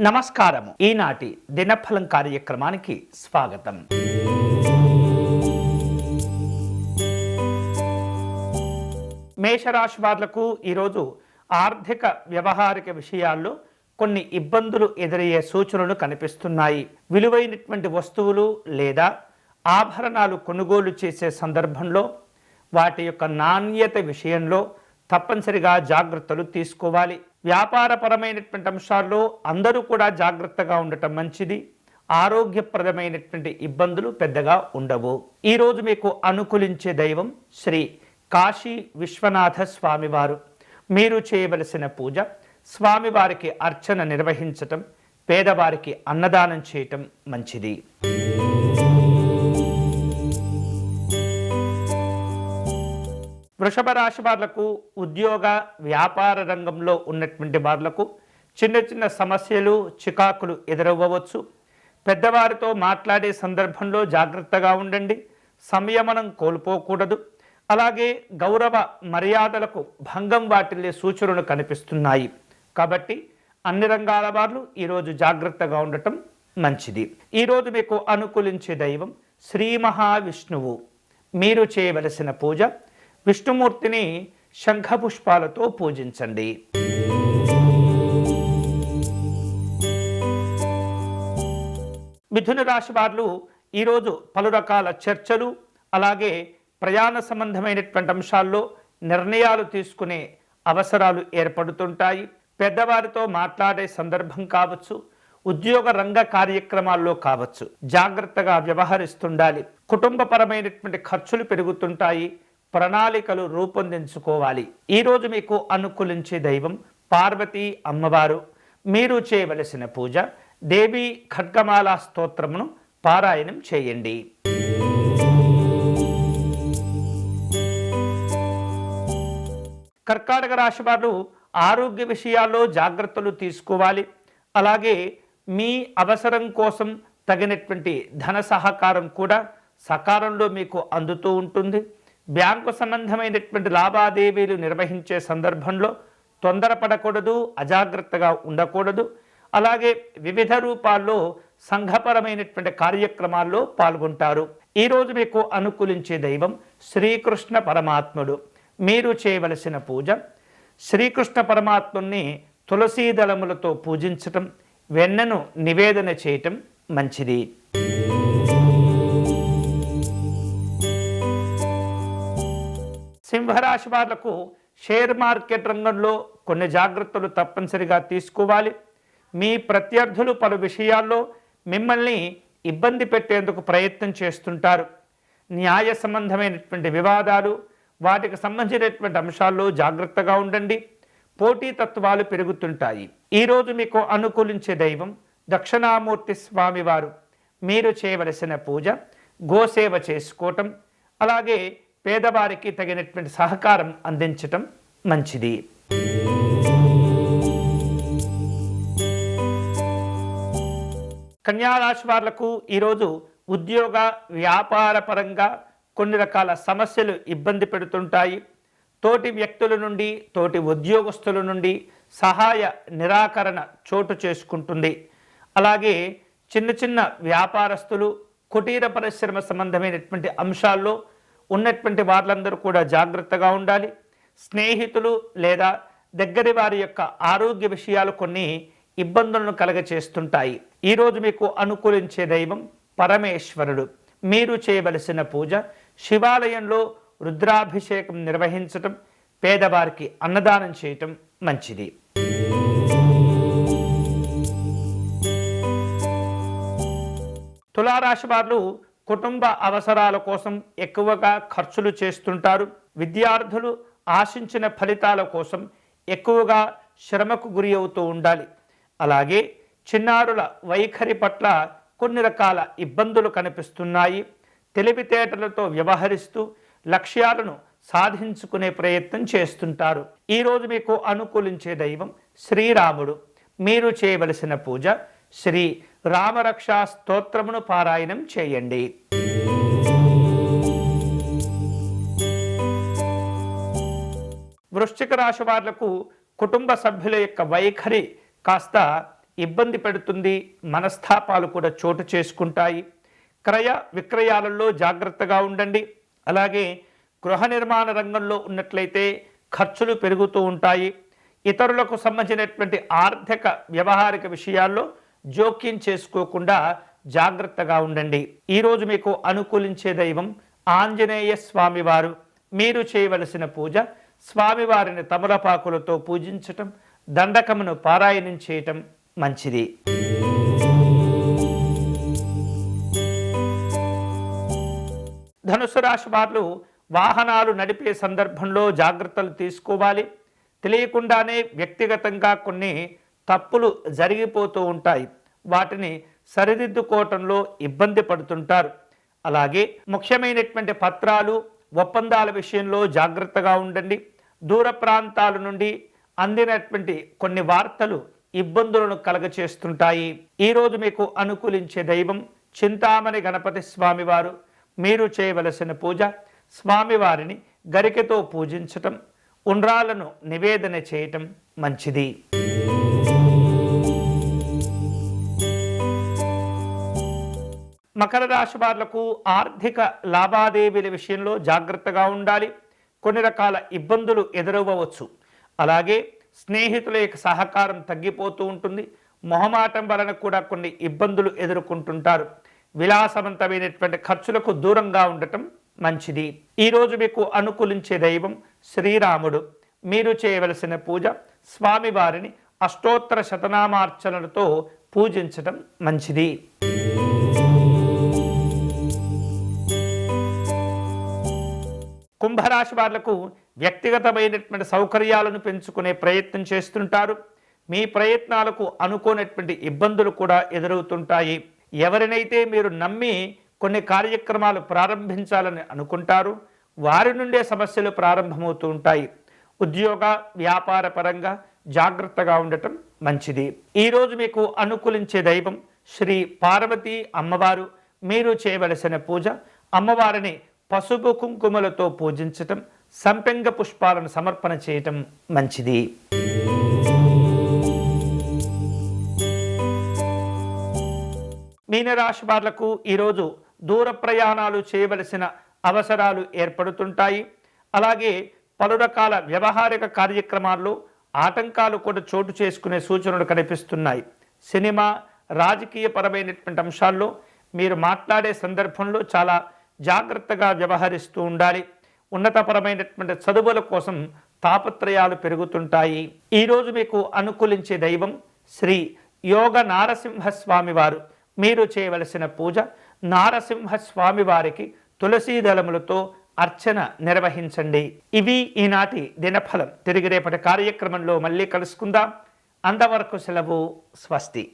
నమస్కారము. ఈనాటి దినఫలం కార్యక్రమానికి స్వాగతం. మేషరాశి వారులకు ఈరోజు ఆర్థిక వ్యవహారిక విషయాల్లో కొన్ని ఇబ్బందులు ఎదురయ్యే సూచనలు కనిపిస్తున్నాయి. విలువైనటువంటి వస్తువులు లేదా ఆభరణాలు కొనుగోలు చేసే సందర్భంలో వాటి యొక్క నాణ్యత విషయంలో తప్పనిసరిగా జాగ్రత్తలు తీసుకోవాలి. వ్యాపారపరమైనటువంటి అంశాల్లో అందరూ కూడా జాగ్రత్తగా ఉండటం మంచిది. ఆరోగ్యప్రదమైనటువంటి ఇబ్బందులు పెద్దగా ఉండవు. ఈరోజు మీకు అనుకూలించే దైవం శ్రీ కాశీ విశ్వనాథ స్వామివారు. మీరు చేయవలసిన పూజ స్వామివారికి అర్చన నిర్వహించటం పేదవారికి అన్నదానం చేయటం మంచిది. వృషభ రాశి వాళ్ళకు ఉద్యోగ వ్యాపార రంగంలో ఉన్నటువంటి వాళ్ళకు చిన్న చిన్న సమస్యలు చికాకులు ఎదురవ్వవచ్చు. పెద్దవారితో మాట్లాడే సందర్భంలో జాగ్రత్తగా ఉండండి. సంయమనం కోల్పోకూడదు. అలాగే గౌరవ మర్యాదలకు భంగం వాటిల్లే సూచనలు కనిపిస్తున్నాయి. కాబట్టి అన్ని రంగాల వారు ఈరోజు జాగ్రత్తగా ఉండటం మంచిది. ఈరోజు మీకు అనుకూలించే దైవం శ్రీ మహావిష్ణువు. మీరు చేయవలసిన పూజ విష్ణుమూర్తిని శంఖపుష్పాలతో పూజించండి. మిథున రాశి వారు ఈరోజు పలు రకాల చర్చలు అలాగే ప్రయాణ సంబంధమైనటువంటి అంశాల్లో నిర్ణయాలు తీసుకునే అవసరాలు ఏర్పడుతుంటాయి. పెద్దవారితో మాట్లాడే సందర్భం కావచ్చు ఉద్యోగ రంగ కార్యక్రమాల్లో కావచ్చు. జాగ్రత్తగా వ్యవహరిస్తుండాలి. కుటుంబపరమైనటువంటి ఖర్చులు పెరుగుతుంటాయి. ప్రణాళికలు రూపొందించుకోవాలి. ఈరోజు మీకు అనుకూలించే దైవం పార్వతీ అమ్మవారు. మీరు చేయవలసిన పూజ దేవి ఖడ్గమాల స్తోత్రమును పారాయణం చేయండి. కర్కాటక రాశి వారు ఆరోగ్య విషయాల్లో జాగ్రత్తలు తీసుకోవాలి. అలాగే మీ అవసరం కోసం తగినటువంటి ధన సహకారం కూడా సకాలంలో మీకు అందుతూ ఉంటుంది. బ్యాంకు సంబంధమైనటువంటి లావాదేవీలు నిర్వహించే సందర్భంలో తొందరపడకూడదు అజాగ్రత్తగా ఉండకూడదు. అలాగే వివిధ రూపాల్లో సంఘపరమైనటువంటి కార్యక్రమాల్లో పాల్గొంటారు. ఈరోజు మీకు అనుకూలించే దైవం శ్రీకృష్ణ పరమాత్ముడు. మీరు చేయవలసిన పూజ శ్రీకృష్ణ పరమాత్ముని తులసీ దళములతో పూజించటం వెన్నను నివేదన చేయటం మంచిది. సింహరాశి వాళ్ళకు షేర్ మార్కెట్ రంగంలో కొన్ని జాగ్రత్తలు తప్పనిసరిగా తీసుకోవాలి. మీ ప్రత్యర్థులు పలు విషయాల్లో మిమ్మల్ని ఇబ్బంది పెట్టేందుకు ప్రయత్నం చేస్తుంటారు. న్యాయ సంబంధమైనటువంటి వివాదాలు వాటికి సంబంధించినటువంటి అంశాల్లో జాగ్రత్తగా ఉండండి. పోటీ తత్వాలు పెరుగుతుంటాయి ఈరోజు మీకు అనుకూలించే దైవం దక్షిణామూర్తి స్వామివారు. మీరు చేయవలసిన పూజ గోసేవ చేసుకోవటం అలాగే పేదవారికి తగినటువంటి సహకారం అందించటం మంచిది. కన్యారాశి వాళ్ళకు ఈరోజు ఉద్యోగ వ్యాపార పరంగా కొన్ని రకాల సమస్యలు ఇబ్బంది పెడుతుంటాయి. తోటి వ్యక్తుల నుండి తోటి ఉద్యోగస్తుల నుండి సహాయ నిరాకరణ చోటు చేసుకుంటుంది. అలాగే చిన్న చిన్న వ్యాపారస్తులు కుటీర పరిశ్రమ సంబంధమైనటువంటి అంశాల్లో ఉన్నటువంటి వాళ్ళందరూ కూడా జాగ్రత్తగా ఉండాలి. స్నేహితులు లేదా దగ్గరి వారి యొక్క ఆరోగ్య విషయాలు కొన్ని ఇబ్బందులను కలగచేస్తుంటాయి. ఈరోజు మీకు అనుకూలించే దైవం పరమేశ్వరుడు. మీరు చేయవలసిన పూజ శివాలయంలో రుద్రాభిషేకం నిర్వహించటం పేదవారికి అన్నదానం చేయటం మంచిది. తులారాశి వారు కుటుంబ అవసరాల కోసం ఎక్కువగా ఖర్చులు చేస్తుంటారు. విద్యార్థులు ఆశించిన ఫలితాల కోసం ఎక్కువగా శ్రమకు గురి అవుతూ ఉండాలి. అలాగే చిన్నారుల వైఖరి పట్ల కొన్ని రకాల ఇబ్బందులు కనిపిస్తున్నాయి. తెలివితేటలతో వ్యవహరిస్తూ లక్ష్యాలను సాధించుకునే ప్రయత్నం చేస్తుంటారు. ఈరోజు మీకు అనుకూలించే దైవం శ్రీరాముడు. మీరు చేయవలసిన పూజ శ్రీ రామరక్షా స్తోత్రమును పారాయణం చేయండి. వృశ్చిక రాశి వాళ్ళకు కుటుంబ సభ్యుల యొక్క వైఖరి కాస్త ఇబ్బంది పెడుతుంది మనస్తాపాలు కూడా చోటు చేసుకుంటాయి. క్రయ విక్రయాలలో జాగ్రత్తగా ఉండండి. అలాగే గృహ నిర్మాణ రంగంలో ఉన్నట్లయితే ఖర్చులు పెరుగుతూ ఉంటాయి. ఇతరులకు సంబంధించినటువంటి ఆర్థిక వ్యవహారిక విషయాల్లో జోక్యం చేసుకోకుండా జాగ్రత్తగా ఉండండి. ఈరోజు మీకు అనుకూలించే దైవం ఆంజనేయ స్వామివారు. మీరు చేయవలసిన పూజ స్వామివారిని తమలపాకులతో పూజించటం దండకమును పారాయణం చేయటం మంచిది. ధనుసు రాశి వారు వాహనాలు నడిపే సందర్భంలో జాగ్రత్తలు తీసుకోవాలి. తెలియకుండానే వ్యక్తిగతంగా కొన్ని తప్పులు జరిగిపోతూ ఉంటాయి. వాటిని సరిదిద్దుకోవటంలో ఇబ్బంది పడుతుంటారు. అలాగే ముఖ్యమైనటువంటి పత్రాలు ఒప్పందాల విషయంలో జాగ్రత్తగా ఉండండి. దూర ప్రాంతాల నుండి అందినటువంటి కొన్ని వార్తలు ఇబ్బందులను కలగచేస్తుంటాయి. ఈరోజు మీకు అనుకూలించే దైవం చింతామణి గణపతి స్వామివారు. మీరు చేయవలసిన పూజ స్వామివారిని గరికతో పూజించటం ఉండ్రాలను నివేదన చేయటం మంచిది. మకర రాశి వాళ్ళకు ఆర్థిక లావాదేవీల విషయంలో జాగ్రత్తగా ఉండాలి. కొన్ని రకాల ఇబ్బందులు ఎదురవ్వచ్చు అలాగే స్నేహితుల యొక్క సహకారం తగ్గిపోతూ ఉంటుంది. మొహమాటం వలన కూడా కొన్ని ఇబ్బందులు ఎదుర్కొంటుంటారు. విలాసవంతమైనటువంటి ఖర్చులకు దూరంగా ఉండటం మంచిది. ఈరోజు మీకు అనుకూలించే దైవం శ్రీరాముడు. మీరు చేయవలసిన పూజ స్వామివారిని అష్టోత్తర శతనామార్చనలతో పూజించటం మంచిది. కుంభరాశి వాళ్ళకు వ్యక్తిగతమైనటువంటి సౌకర్యాలను పెంచుకునే ప్రయత్నం చేస్తుంటారు. మీ ప్రయత్నాలకు అనుకోనటువంటి ఇబ్బందులు కూడా ఎదురవుతుంటాయి. ఎవరినైతే మీరు నమ్మి కొన్ని కార్యక్రమాలు ప్రారంభించాలని అనుకుంటారు వారి నుండే సమస్యలు ప్రారంభమవుతూ ఉంటాయి. ఉద్యోగ వ్యాపార పరంగా జాగ్రత్తగా ఉండటం మంచిది. ఈరోజు మీకు అనుకూలించే దైవం శ్రీ పార్వతీ అమ్మవారు. మీరు చేయవలసిన పూజ అమ్మవారిని పసుపు కుంకుమలతో పూజించటం సంపెంగ పుష్పాలను సమర్పణ చేయటం మంచిది. మీనరాశి వాళ్ళకు ఈరోజు దూర ప్రయాణాలు చేయవలసిన అవసరాలు ఏర్పడుతుంటాయి. అలాగే పలు రకాల వ్యవహారిక కార్యక్రమాల్లో ఆటంకాలు కూడా చోటు చేసుకునే సూచనలు కనిపిస్తున్నాయి. సినిమా రాజకీయ పరమైనటువంటి అంశాల్లో మీరు మాట్లాడే సందర్భంలో చాలా జాగ్రత్తగా వ్యవహరిస్తూ ఉండాలి. ఉన్నతపరమైనటువంటి చదువుల కోసం తాపత్రయాలు పెరుగుతుంటాయి. ఈరోజు మీకు అనుకూలించే దైవం శ్రీ యోగ నారసింహస్వామి వారు. మీరు చేయవలసిన పూజ నారసింహస్వామి వారికి తులసీ దళములతో అర్చన నిర్వహించండి. ఇవి ఈనాటి దినఫలం. తిరిగి రేపటి కార్యక్రమంలో మళ్ళీ కలుసుకుందాం. అంతవరకు సెలవు స్వస్తి.